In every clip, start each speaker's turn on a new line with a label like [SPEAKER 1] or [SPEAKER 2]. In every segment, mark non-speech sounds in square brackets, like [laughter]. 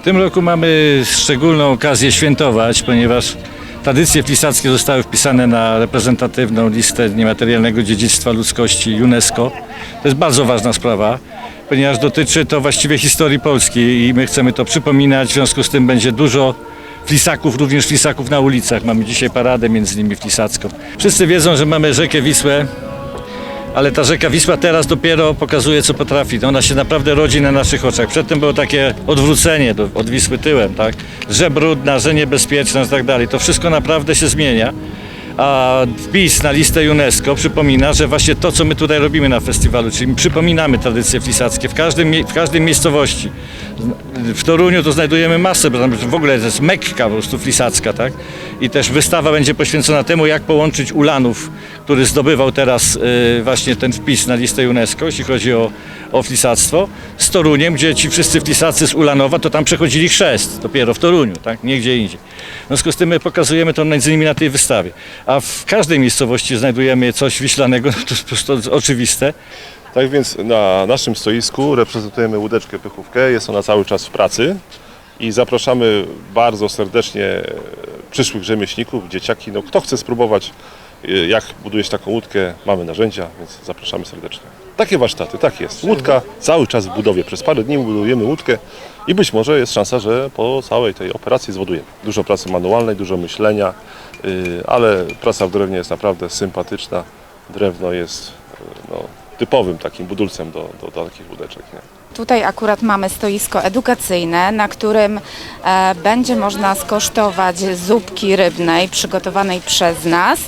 [SPEAKER 1] W tym roku mamy szczególną okazję świętować, ponieważ tradycje flisackie zostały wpisane na reprezentatywną listę niematerialnego dziedzictwa ludzkości UNESCO. To jest bardzo ważna sprawa, ponieważ dotyczy to właściwie historii Polski i my chcemy to przypominać, w związku z tym będzie dużo flisaków, również flisaków na ulicach. Mamy dzisiaj paradę między innymi flisacką. Wszyscy wiedzą, że mamy rzekę Wisłę, ale ta rzeka Wisła teraz dopiero pokazuje, co potrafi. Ona się naprawdę rodzi na naszych oczach. Przedtem było takie odwrócenie od Wisły tyłem, tak? Że brudna, że niebezpieczna i tak dalej. To wszystko naprawdę się zmienia. A wpis na listę UNESCO przypomina, że właśnie to, co my tutaj robimy na festiwalu, czyli przypominamy tradycje flisackie w, każdym, w każdej miejscowości. W Toruniu to znajdujemy masę, bo tam w ogóle to jest mekka po prostu flisacka, tak? I też wystawa będzie poświęcona temu, jak połączyć Ulanów, który zdobywał teraz y, właśnie ten wpis na listę UNESCO, jeśli chodzi o, o flisactwo, z Toruniem, gdzie ci wszyscy flisacy z Ulanowa, to tam przechodzili chrzest, dopiero w Toruniu, tak? Nie gdzie indziej. W związku z tym my pokazujemy to między innymi na tej wystawie. A w każdej miejscowości znajdujemy coś wiślanego, [laughs] to jest po prostu oczywiste.
[SPEAKER 2] Tak więc na naszym stoisku reprezentujemy łódeczkę Pychówkę. Jest ona cały czas w pracy i zapraszamy bardzo serdecznie e, przyszłych rzemieślników, dzieciaki. No, kto chce spróbować, jak budować taką łódkę, mamy narzędzia, więc zapraszamy serdecznie. Takie warsztaty, tak jest. Łódka cały czas w budowie. Przez parę dni budujemy łódkę i być może jest szansa, że po całej tej operacji zwodujemy. Dużo pracy manualnej, dużo myślenia, y, ale praca w drewnie jest naprawdę sympatyczna. Drewno jest y, no, typowym takim budulcem do, do, do takich łódeczek. Nie?
[SPEAKER 3] Tutaj akurat mamy stoisko edukacyjne, na którym e, będzie można skosztować zupki rybnej przygotowanej przez nas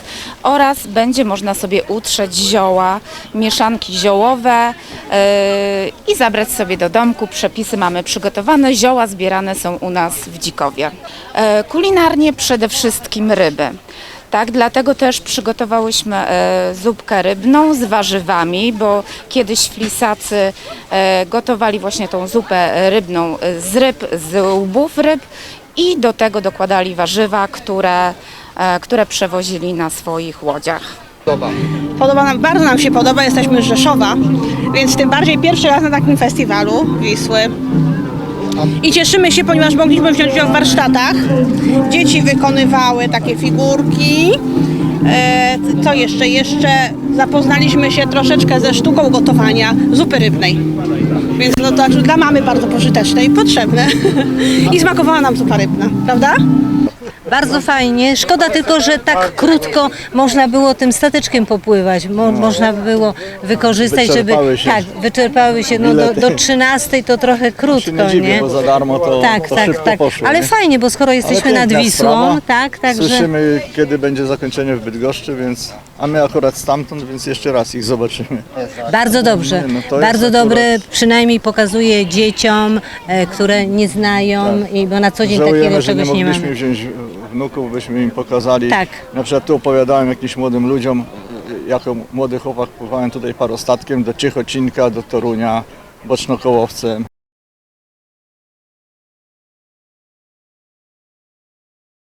[SPEAKER 3] oraz będzie można sobie utrzeć zioła, mieszanki ziołowe e, i zabrać sobie do domku. Przepisy mamy przygotowane, zioła zbierane są u nas w Dzikowie. E, kulinarnie przede wszystkim ryby. Tak, dlatego też przygotowałyśmy e, zupkę rybną z warzywami, bo kiedyś flisacy e, gotowali właśnie tą zupę rybną z ryb, z łbów ryb i do tego dokładali warzywa, które, e, które przewozili na swoich łodziach.
[SPEAKER 4] Podoba nam, bardzo nam się podoba, jesteśmy z Rzeszowa, więc tym bardziej pierwszy raz na takim festiwalu Wisły. I cieszymy się, ponieważ mogliśmy wziąć udział w warsztatach. Dzieci wykonywały takie figurki. E, co jeszcze? Jeszcze zapoznaliśmy się troszeczkę ze sztuką gotowania zupy rybnej. Więc no to dla mamy bardzo pożyteczne i potrzebne. [laughs] I smakowała nam zupa rybna, prawda?
[SPEAKER 5] Bardzo fajnie. Szkoda tylko, że tak krótko można było tym stateczkiem popływać. Mo, Można było wykorzystać, żeby.
[SPEAKER 6] Wyczerpały się
[SPEAKER 5] Tak, wyczerpały się. No, do, do 13 to trochę
[SPEAKER 6] się
[SPEAKER 5] krótko,
[SPEAKER 6] nie dziwię,
[SPEAKER 5] nie?
[SPEAKER 6] bo za darmo to,
[SPEAKER 5] tak,
[SPEAKER 6] to
[SPEAKER 5] tak,
[SPEAKER 6] szybko
[SPEAKER 5] tak.
[SPEAKER 6] poszło.
[SPEAKER 5] Ale
[SPEAKER 6] nie?
[SPEAKER 5] fajnie, bo skoro jesteśmy nad
[SPEAKER 6] piękna
[SPEAKER 5] Wisłą,
[SPEAKER 6] sprawa.
[SPEAKER 5] tak, także.
[SPEAKER 6] Słyszymy, kiedy będzie zakończenie w Bydgoszczy, więc, a my akurat stamtąd, więc jeszcze raz ich zobaczymy.
[SPEAKER 5] Bardzo dobrze.
[SPEAKER 6] Nie, no to jest
[SPEAKER 5] Bardzo
[SPEAKER 6] akurat-
[SPEAKER 5] dobre, przynajmniej pokazuje dzieciom, e, które nie znają, i bo na co dzień takiego
[SPEAKER 6] Żałujemy, że nie
[SPEAKER 5] czegoś nie mamy.
[SPEAKER 6] mogliśmy wziąć wnuków, byśmy im pokazali.
[SPEAKER 5] Tak.
[SPEAKER 6] Na przykład tu opowiadałem jakimś młodym ludziom, jako młody chłopak pływałem tutaj parostatkiem do Ciechocinka, do Torunia, bocznokołowcem.